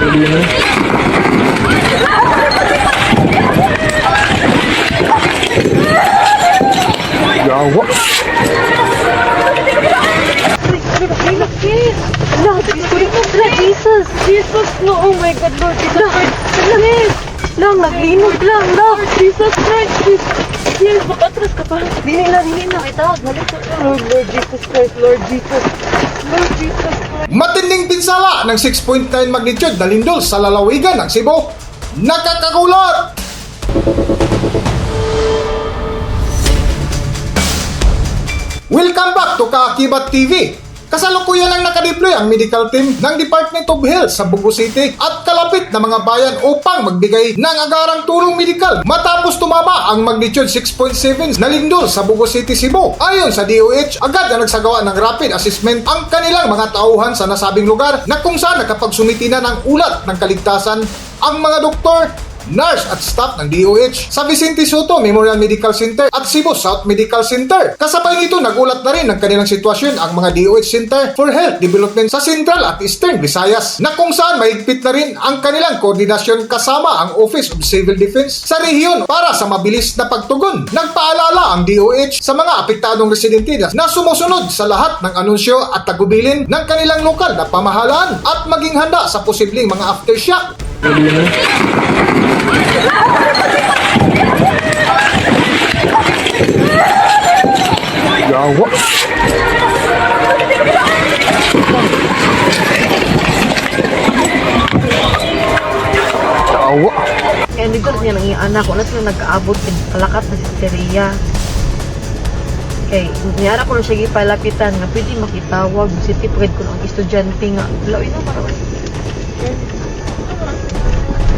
Yawa. Jesus! Jesus! No! Oh my God, Lord Jesus Christ! Yes! Lang, naglinog lang! Lang! Jesus Christ! Yes! Makatras ka pa! Dili na, dili na! Itawag! Lord, Lord Jesus Christ! Lord Jesus! Matinding pinsala ng 6.9 magnitude na lindol sa lalawigan ng Cebu. Nakakagulat! Welcome back to Kaakibat TV. Kasalukuyan lang nakadeploy ang medical team ng Department of Health sa Bugo City at kalapit na mga bayan upang magbigay ng agarang tulong medikal matapos tumama ang magnitude 6.7 na lindol sa Bugo City, Cebu. Ayon sa DOH, agad na nagsagawa ng rapid assessment ang kanilang mga tauhan sa nasabing lugar na kung saan nakapagsumiti na ng ulat ng kaligtasan ang mga doktor nurse at staff ng DOH sa Vicente Soto Memorial Medical Center at Cebu South Medical Center. Kasabay nito nagulat na rin ng kanilang sitwasyon ang mga DOH Center for Health Development sa Central at Eastern Visayas na kung saan mahigpit na rin ang kanilang koordinasyon kasama ang Office of Civil Defense sa rehiyon para sa mabilis na pagtugon. Nagpaalala ang DOH sa mga apektadong residente na sumusunod sa lahat ng anunsyo at tagubilin ng kanilang lokal na pamahalaan at maging handa sa posibleng mga aftershock Yawa. Yawa. Kaya hindi ko niya nang anak ko na sila nag-aabot din kalakat na si Teria. Kay, niyara ko na siya gipalapitan nga pwede makitawag si tipred ko ng estudyante nga. Lawi na para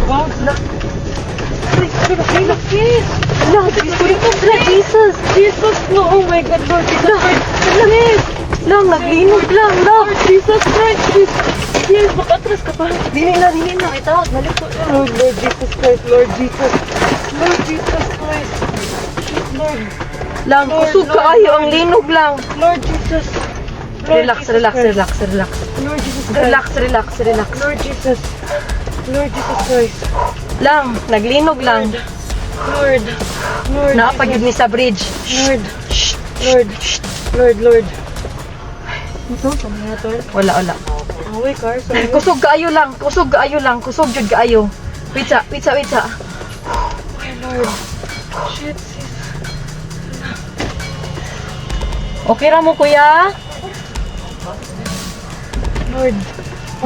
Wow, na. Yes! Lang, Jesus! No, oh my God, Lord Jesus Christ! Lang, naglinog lang! Lang, Jesus Christ! Yes! Makatras ka pa! Dili na, dili na! Itawag, balik ko! Lord, Lord Jesus Christ! Lord Jesus! Lord Jesus Christ! Lord! Lang, kusog ka ayo ang linog lang! Lord Jesus! Relax, relax, relax, relax. Lord Jesus Christ. Relax, relax, relax. Lord Jesus. Lord Jesus Christ. Lang, naglinog lang. Lord. Lord. Naapagid ni sa bridge. Lord. Lord. Lord, Lord. Ito, kamaya to. Wala, wala. Away, car. Kusog kaayo lang. Kusog kaayo lang. Kusog jud kaayo. Wait sa, wait sa, wait sa. My Lord. Shit, sis. Okay ra mo, kuya? Lord.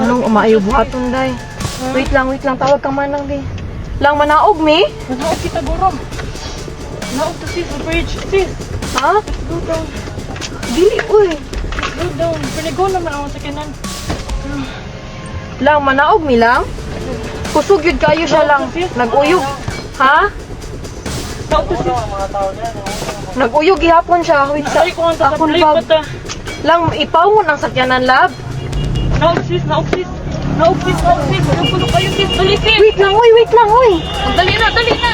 Anong umayo buhaton, day? Wait lang, wait lang. Tawag ka man lang, di. Lang manaog, mi? Manaog kita gurong. Manaog to sis, bridge. Sis, Ha? go down. Dili, uy. Go down. Pinigo naman ako sa kanan. Lang, manaog mi lang? Kusog yun kayo siya lang. Nag-uyog. Ha? Manaog to sis. Nag-uyog gihapon siya. Wait sa Ay, ko ang akong bag. Lang, ipawon ang sakyanan, lab. Manaog sis, manaog sis. Manaog sis. Nagulo kayo sis. Dali sis. Wait lang, uy, wait lang, uy. Dali na, dali na.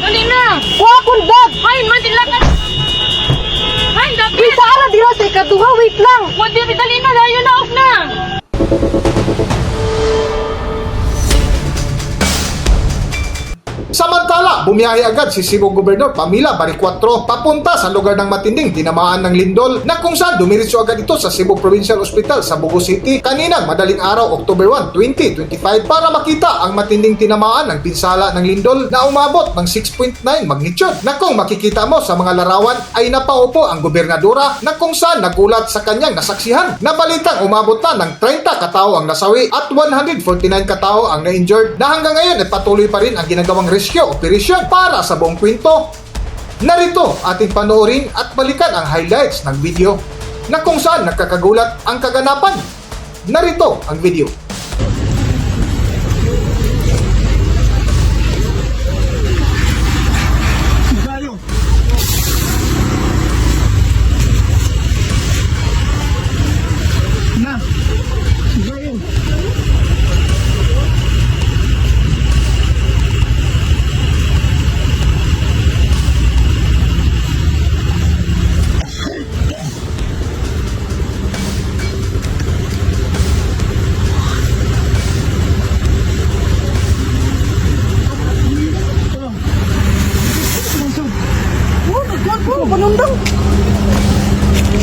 Dali na. Wa akong bag. Hay, madila ka. Hay, Wait, dapat. sa ala dira sa ikaduha, wait lang. Wadi, dali na. Layo na, Bumiyahe agad si Cebu Governor Pamila Baricuatro papunta sa lugar ng matinding tinamaan ng lindol na kung saan dumiritso agad ito sa Cebu Provincial Hospital sa Bugo City kaninang madaling araw October 1, 2025 para makita ang matinding tinamaan ng pinsala ng lindol na umabot ng 6.9 magnitude na kung makikita mo sa mga larawan ay napaupo ang gobernadora na kung saan nagulat sa kanyang nasaksihan. Na balitang umabot na ng 30 katao ang nasawi at 149 katao ang na-injured na hanggang ngayon ay patuloy pa rin ang ginagawang rescue operation para sa buong kwento. Narito ating panoorin at balikan ang highlights ng video na kung saan nakakagulat ang kaganapan. Narito ang video.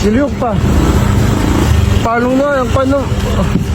Diliyok pa. Paano na? Ang paano? Oh.